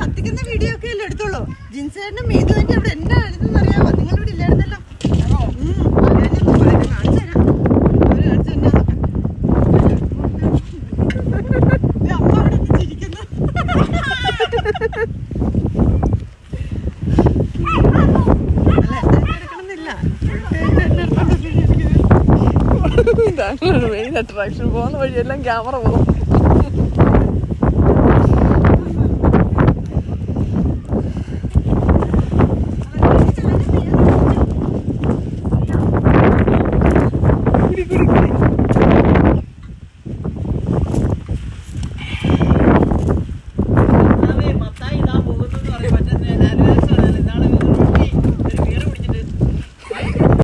കത്തിക്കുന്ന വീഡിയോ ഒക്കെ അല്ലേ എടുത്തോളൂ ജിൻസേട്ടനും മേതുവിന്റെ അവിടെ എന്നാ എടുത്തെന്ന് അറിയാമോ നിങ്ങളിവിടെ ഇല്ലായിരുന്നല്ലോ ഇതാണ് മെയിൻ അട്രാക്ഷൻ പോകുന്ന വഴിയെല്ലാം ക്യാമറ പോകും. করে